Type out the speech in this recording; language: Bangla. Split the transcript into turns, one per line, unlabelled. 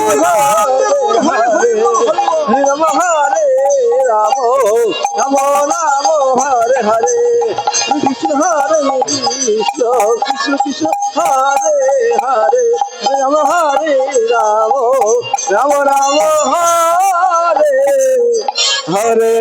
গৌর হরে রাম হরে রাম হরে হরে কৃষ্ণ হরে কৃষ্ণ কৃষ্ণ কৃষ্ণ হরে হরে রাম হরে রাম রাম রাম হরে হরে